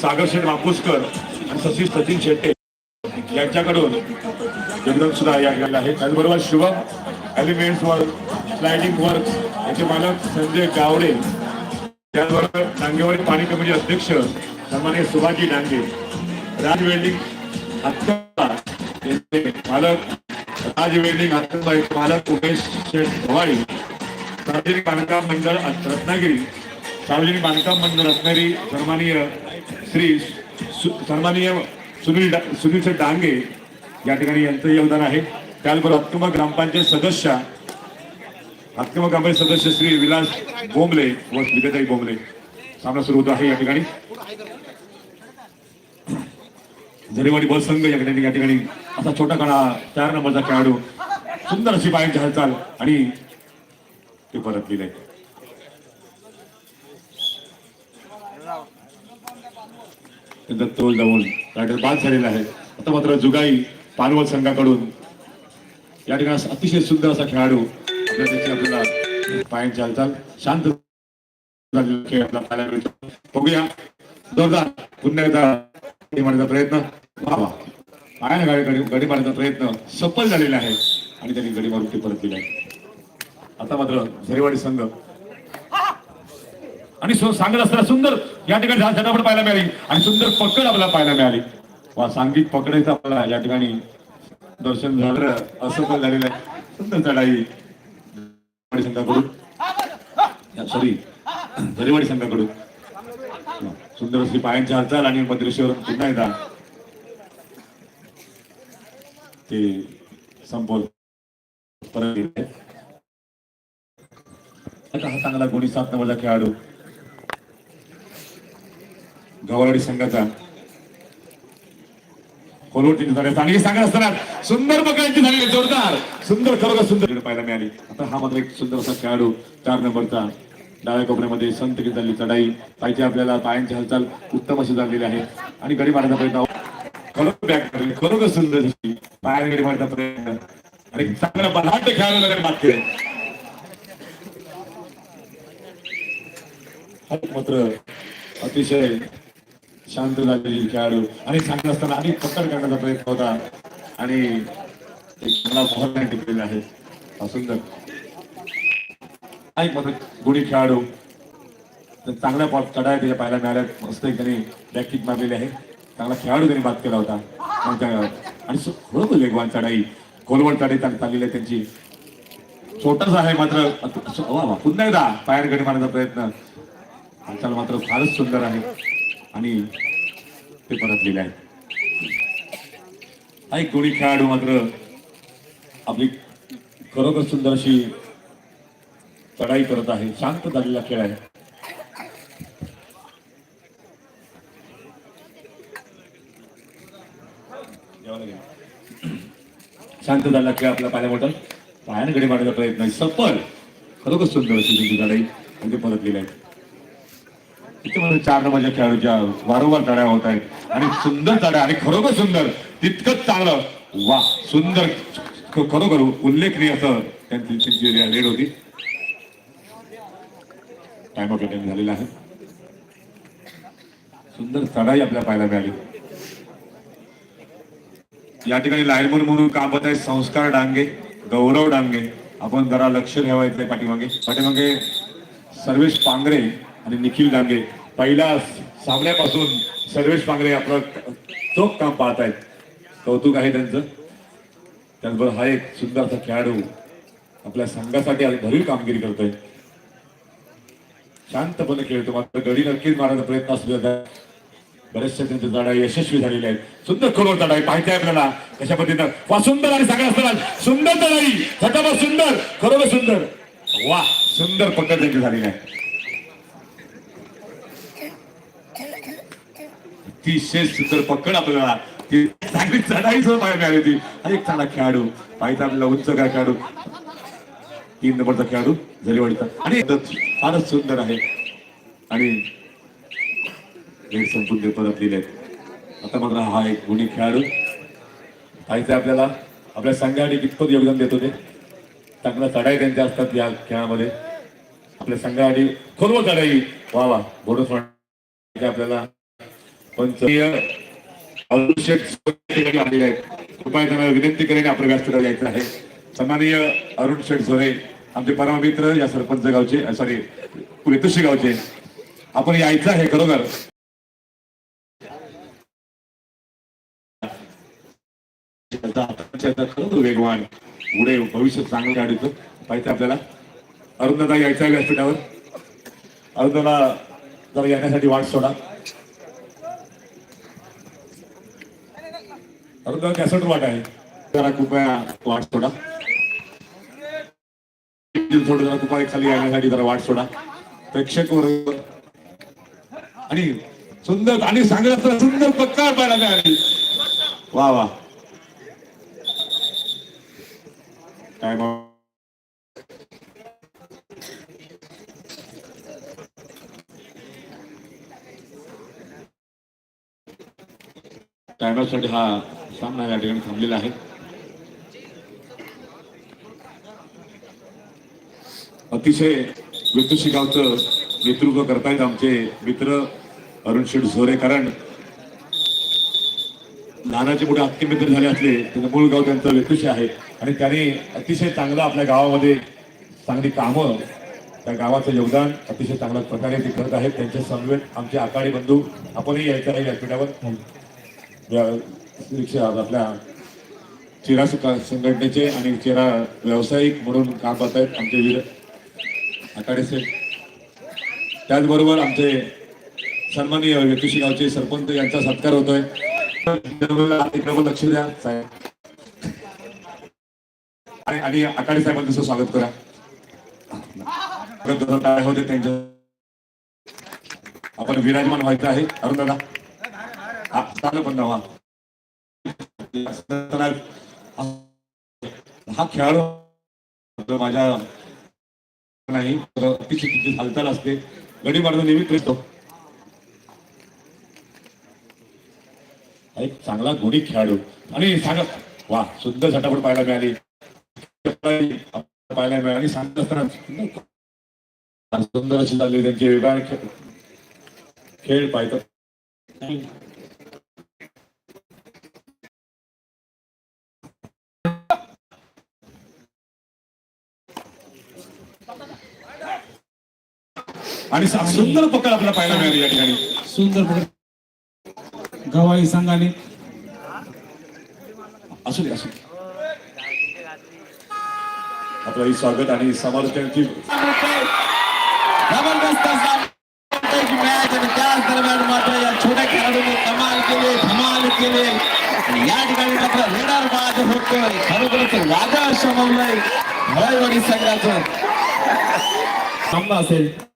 सागर शेठ मापूसकर आणि सचिन सचिन शेट्टे यांच्याकडून एकदम सुद्धा या गेलेलं आहे. त्याचबरोबर Shubham elements work sliding work याचे मालक संजय गावडे त्याचबरोबर डांगेवाडी पाणी कमिटी अध्यक्ष सन्मान्य सुभाजी डांगे राज वेल्डिंग हत्ता मालक राज वेल्डिंग हत्ता मालक उमेश शेठ भवाळी सार्वजनिक बांधकाम मंडळ रत्नागिरी सार्वजनिक बांधकाम मंडळ रत्नागिरी सन्माननीय श्री सन्माननीय सुनील सुनील डांगे या ठिकाणी यांचं योगदान आहे. त्याचबरोबर अक्कम ग्रामपंचायत सदस्य अक्कम ग्रामपंचायत सदस्य श्री विलास बोंबले व विजयताई बोंबले. सामना सुरू होतो आहे या ठिकाणी. जरीवाडी बस संघ या ठिकाणी या ठिकाणी असा छोटा काळा चार नंबरचा खेळाडू सुंदर अशी पायांची हालचाल आणि ते परत दिले दत्तोल जाऊन रायडर बाद झालेला आहे. आता मात्र जुगाई पानवल संघाकडून. या ठिकाणी अतिशय सुंदर असा खेळाडू आपल्या आपल्याला पायांची हालचाल शांत पाहायला बघूया. जोरदार पुन्हा एकदा गडी मारण्याचा प्रयत्न. वा पायाने गाडी गडी गडी मारण्याचा प्रयत्न सफल झालेला आहे. आणि त्यांनी गडी मारून ते परत दिले आता मात्र झरेवाडी संघ आणि सांगत असताना सुंदर या ठिकाणी झा- झटापट पाहायला मिळाली. आणि सुंदर पकड आपल्याला पाहायला मिळाली. वा सांगीत पकडायचं आपल्याला या ठिकाणी दर्शन झालं. असं पण झालेलं आहे. सुंदर चढाई. संघाकडून. सॉरी दरेवाडी संघाकडून. सुंदर अशी पायांची हालचाल आणि मद्रेश्वर पुन्हा एकदा ते संपवल परत हा चांगला गुणी सात नंबरचा खेळाडू. गवाडी संघाचा. कोलोटीने झाले चांगली सांगत असताना सुंदर पकडायची झाली जोरदार सुंदर खरोखर सुंदर पाहायला मिळाली. आता हा मात्र एक सुंदर असा खेळाडू चार नंबरचा. डाव्या कोपऱ्यामध्ये संत की झाली चढाई. पाहिजे आपल्याला पायांची हालचाल उत्तम अशी झालेली आहे. आणि गडी मारण्याचा प्रयत्न खरोखर बॅक खरोखर सुंदर पायाने गडी मारण्याचा प्रयत्न. आणि चांगला बलाढ्य खेळाडू मात बात केले मात्र अतिशय शांत झालेली खेळाडू. आणि सांगत असताना आणि पकड करण्याचा प्रयत्न होता. आणि एक चांगला मोहर टिकलेला आहे. हा सुंदर. आणि मात्र गुणी खेळाडू. चांगल्या पॉट चढाया त्याच्या पाहायला मिळाल्या मस्त एक त्यांनी बॅकिक मारलेली आहे. चांगला खेळाडू त्यांनी बात केला होता. आणि त्या- आणि वेगवान चढाई. खोलवड चढाई चांग- चाललेली आहे त्यांची. छोटस आहे मात्र पुन्हा एकदा पायार गडी मारण्याचा प्रयत्न. हालचाल मात्र फारच सुंदर आहे. आणि ते परतलेले लिहिले आहेत. ऐक कोणी खेळाडू मात्र आपली खरोखर सुंदर अशी चढाई करत आहे. शांत झालेला खेळ आहे. शांत झाला खेळ आपला पाहायला मोठा पायाने गडी मारण्याचा प्रयत्न आहे. सफल खरोखर सुंदर अशी त्यांची लढाई म्हणजे परतलेली आहे चार नंबरच्या खेळाडूच्या वारंवार चढ्या होत आहेत. आणि सुंदर चढ्या आणि खरोखर सुंदर. तितकंच चांगलं. वा सुंदर. खरोखर उल्लेखनीय असं त्यांची त्यांची रेड होती. टाइम ऑफ अटेंड झालेला आहे. सुंदर चढाई आपल्याला पाहायला मिळाली. या ठिकाणी लाईनमन म्हणून काम होत आहे संस्कार डांगे गौरव डांगे. आपण जरा लक्ष ठेवायचंय पाठीमागे. पाठीमागे सर्वेश पांगरे आणि निखिल गांगे पहिला सामन्यापासून सर्वेश पांगरे आपलं चोख काम पाहत आहेत कौतुक आहे त्यांचं. त्याचबरोबर हा एक सुंदर असा खेळाडू आपल्या संघासाठी आज भरीव कामगिरी करतोय. शांतपणे खेळतो मात्र गडी नक्कीच मारण्याचा प्रयत्न असू बरेचशा बरेचसे त्यांचे लढाई यशस्वी झालेले आहेत. सुंदर खरोर लढाई पाहिजे आपल्याला. कशा पद्धतीनं? वा सुंदर आणि सगळ्या असताना. सुंदर लढाई झटापट सुंदर. खरोखर सुंदर. वा सुंदर पकड त्यांची झालेली आहे. ती शेष सुंदर पकड आपल्याला ती चांगली चढाई सुद्धा पाहायला मिळाली होती. हा एक चांगला खेळाडू. पाहिजे आपल्याला उंच काय खेळाडू? तीन नंबरचा खेळाडू झरीवाडीचा आणि फारच सुंदर आहे. आणि वेळ संपून ते परतलेले आता मात्र हा एक गुणी खेळाडू. पाहिजे आपल्याला आपल्या संघाने कितपत योगदान देतो ते चांगला चढाई त्यांच्या असतात या खेळामध्ये. आपल्या संघाने खोलवर चढाई. वा वा. बोनस आपल्याला पंच अरुण शेठ सोने ठिकाणी आलेले आहेत. कृपया त्यांना विनंती करेन आपलं व्यासपीठावर यायचं आहे. सन्माननीय अरुण शेठ सोने आमचे परममित्र या सरपंच गावचे सॉरी वेतुशी गावचे. आपण यायचं आहे खरोखर. खरोखर वेगवान. पुढे भविष्य चांगलं गाडीचं पाहिजे आपल्याला. अरुणदादा यायचं आहे व्यासपीठावर. अरुणदादा जरा येण्यासाठी वाट सोडा. अरुणदादा कॅसेट वाट आहे. जरा कृपया वाट सोडा. थोडं जरा कृपया खाली येण्यासाठी जरा वाट सोडा. प्रेक्षक वर्ग. आणि सुंदर आणि सांगत सुंदर पक्का पाहायला मिळाली. वा वा. काय मग टायमरसाठी हा सामना या ठिकाणी थांबलेला आहे अतिशय वेतुशी गावचं नेतृत्व करतायत आमचे मित्र अरुण शेठ झोरे कारण नानाचे मोठे हक्की मित्र झाले असले त्याचं मूळ गाव त्यांचं वेतुशी आहे. आणि त्यांनी अतिशय चांगलं आपल्या गावामध्ये चांगली कामं त्या गावाचं योगदान अतिशय चांगल्या प्रकारे ते करत आहेत. त्यांच्या समवेत आमचे आकाडी बंधू आपणही यायचं आहे व्यासपीठावर या आपल्या चिरा संघटनेचे आणि चिरा व्यावसायिक म्हणून काम करत आहेत आमचे वीर आकाडे त्याचबरोबर आमचे सन्माननीय व्यक्तिशी गावचे सरपंच यांचा सत्कार होतोय. लक्ष द्या साहेब. आणि आणि आकाडे साहेबांचं स्वागत करा. काय होते त्यांच्या आपण विराजमान व्हायचं आहे. अरुण दादा. हा चालू पण नावा हा खेळाडू माझ्या नाही अतिशय तिची हालचाल असते. गडी मार्ग नेहमी करतो एक चांगला गुणी खेळाडू. आणि सांगत वा सुंदर झटापट पाहायला मिळाली. पाहायला मिळाली. आणि सांगत असताना सुंदर अशी चालली त्यांची वेगळा खेळ खेळ आणि सुंदर पकड आपल्याला पाहायला मिळाली या ठिकाणी. सुंदर प्रकार गवाई संघाने. असू दे असू आपलं ही स्वागत आणि समालोचनाची मॅच आणि त्याच दरम्यान मात्र या छोट्या खेळाडूने कमाल केले धमाल केले. आणि या ठिकाणी मात्र रेडार बाद होतोय. खरोखरच वादळ शमवलंय. हळईवाडी संघाचं. सामना असेल.